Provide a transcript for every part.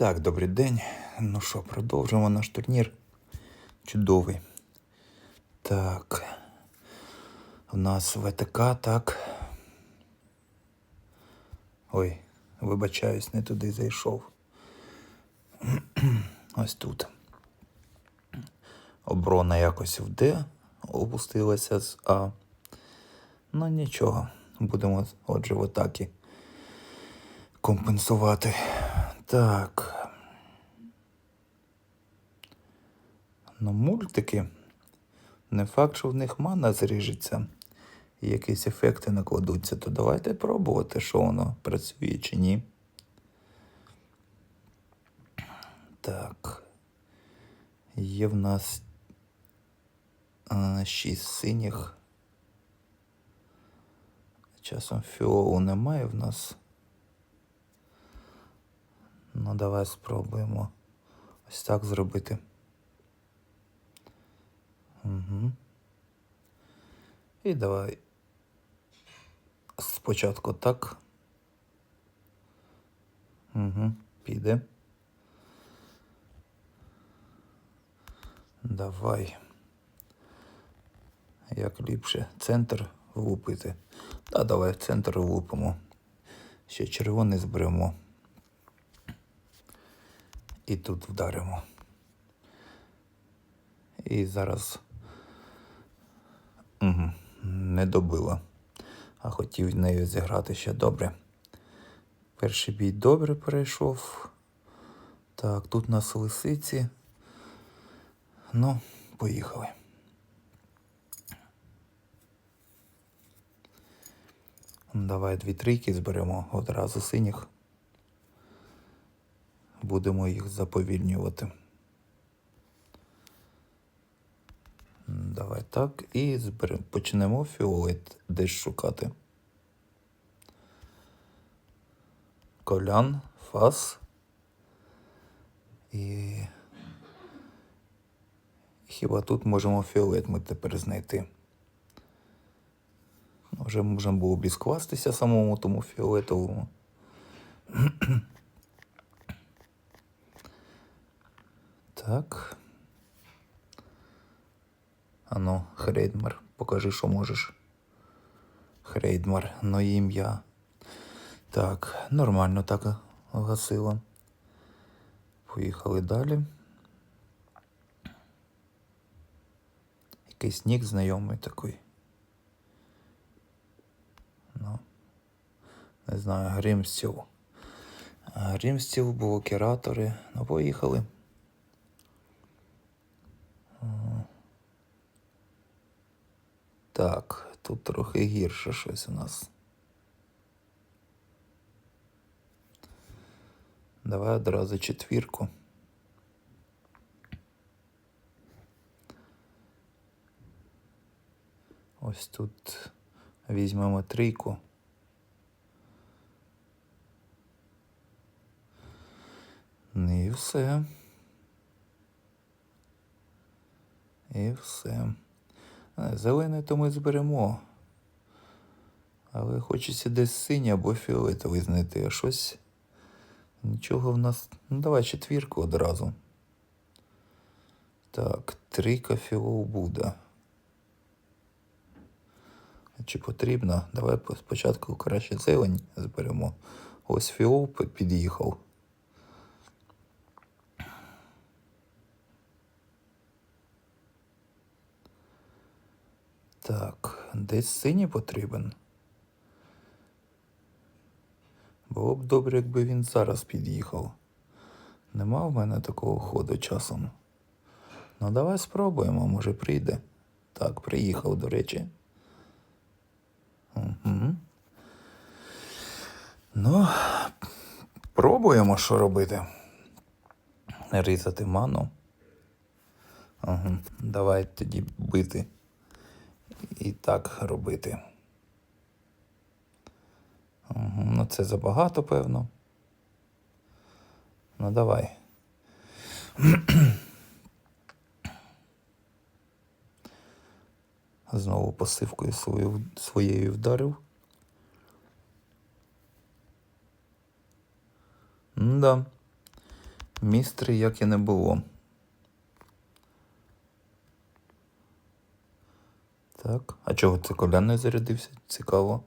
Так, добрий день. Ну що, продовжимо наш турнір. Чудовий. Так. У нас ВТК, так. Ой, вибачаюсь, не туди зайшов. Ось тут. Оборона якось в Д опустилася з А. Ну нічого. Будемо, отже, в атакі компенсувати. Так. Ну, мультики. Не факт, що в них мана зріжеться і якісь ефекти накладуться, то давайте пробувати, що воно працює чи ні. Так. Є в нас а, шість синіх. Часом фіолу немає в нас. Ну, давай спробуємо ось так зробити. Угу. І давай спочатку так. Угу. Піде. Давай. Як ліпше центр влупити. Та давай центр влупимо. Ще червоний зберемо. І тут вдаримо. І зараз угу. не добила. А хотів нею зіграти ще добре. Перший бій добре перейшов. Так, тут у нас лисиці. Ну, поїхали. Давай дві трійки зберемо одразу синіх. Будемо їх заповільнювати. Давай так. І зберемо. Почнемо фіолет десь шукати. Колян, фас. І хіба тут можемо фіолет ми тепер знайти? Вже можна було б і скластися самому тому фіолетовому. Так. Ану, Хрейдмар, покажи, що можеш. Хрейдмар, ну ім'я. Так, нормально так гасило. Поїхали далі. Якийсь нік знайомий такий. Ну, не знаю, Гримстіл. Гримстіл, блокіратори. Ну, поїхали. Так, тут трохи гірше щось у нас. Давай одразу четвірку. Ось тут візьмемо трійку. Ну І все. І все. Е, Зелений то ми зберемо. Але хочеться десь синій або фіолетовий знайти, а щось. Нічого в нас. Ну, давай четвірку одразу. Так, трійка фіол буде. Чи потрібно? Давай спочатку краще зелень зберемо. Ось фіол під'їхав. Так, десь синій потрібен. Було б добре, якби він зараз під'їхав. Нема в мене такого ходу часом. Ну, давай спробуємо, може прийде. Так, приїхав, до речі. Угу. Ну, пробуємо, що робити. Різати ману. Угу. Давай тоді бити. І так робити. Ну, це забагато, певно. Ну, давай. Знову пасивкою свою, своєю вдарив. Да. Містри як і не було. Так. А чого це колян не зарядився? Цікаво.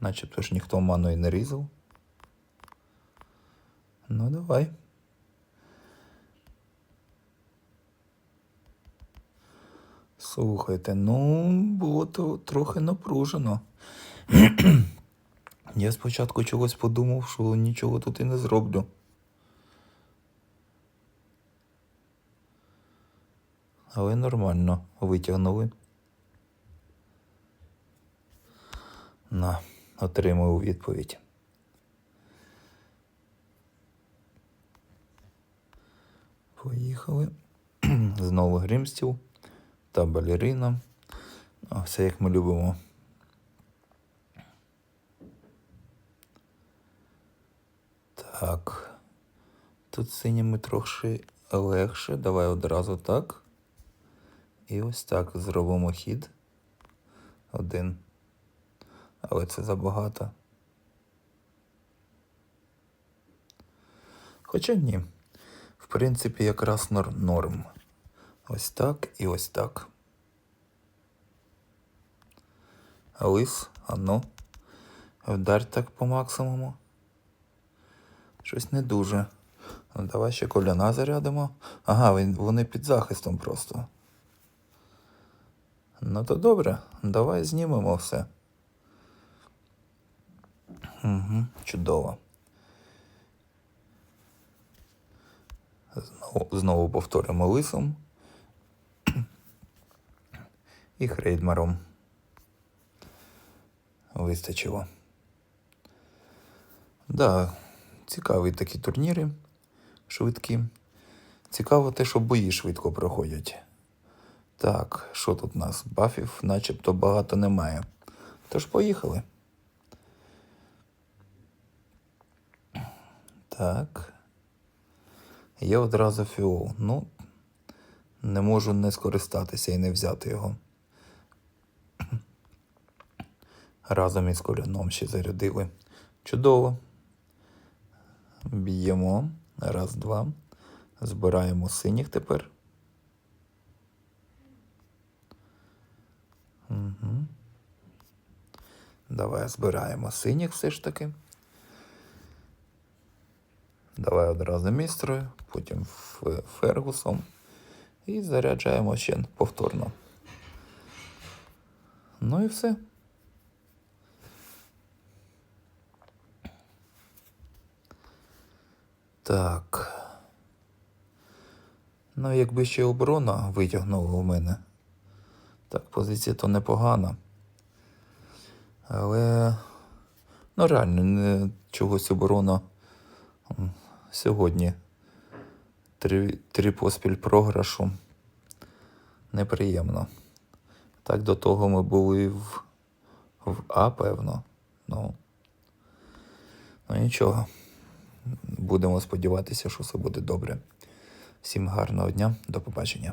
Начебто ж ніхто ману і не різав. Ну, давай. Слухайте, ну, було то трохи напружено. Я спочатку чогось подумав, що нічого тут і не зроблю. Але нормально витягнули. На, отримую відповідь. Поїхали. Знову гримстіл та балерина. Все як ми любимо. Так. Тут синіми трохи легше. Давай одразу так. І ось так зробимо хід. Один. Але це забагато. Хоча ні. В принципі, якраз норм. Ось так і ось так. Лис, а ну. Вдарь так по максимуму. Щось не дуже. Ну, давай ще коляна зарядимо. Ага, вони під захистом просто. Ну то добре, давай знімемо все. Угу, чудово. Знову, знову повторимо лисом і хрейдмаром. Вистачило. Да, цікаві такі турніри швидкі. Цікаво те, що бої швидко проходять. Так, що тут у нас? Бафів начебто багато немає. Тож поїхали. Так. Є одразу фіол. Ну, не можу не скористатися і не взяти його. Разом із коляном ще зарядили. Чудово. Б'ємо. Раз, два. Збираємо синіх тепер. Угу. Давай збираємо синіх все ж таки. Давай одразу містрою, потім Фергусом. І заряджаємо ще повторно. Ну і все. Так. Ну, якби ще оборона витягнула у мене. Так, позиція то непогана. Але. Ну, реально, не, чогось оборона сьогодні. Три, три поспіль програшу. Неприємно. Так до того ми були в, в А, певно. Ну, ну нічого. Будемо сподіватися, що все буде добре. Всім гарного дня, до побачення.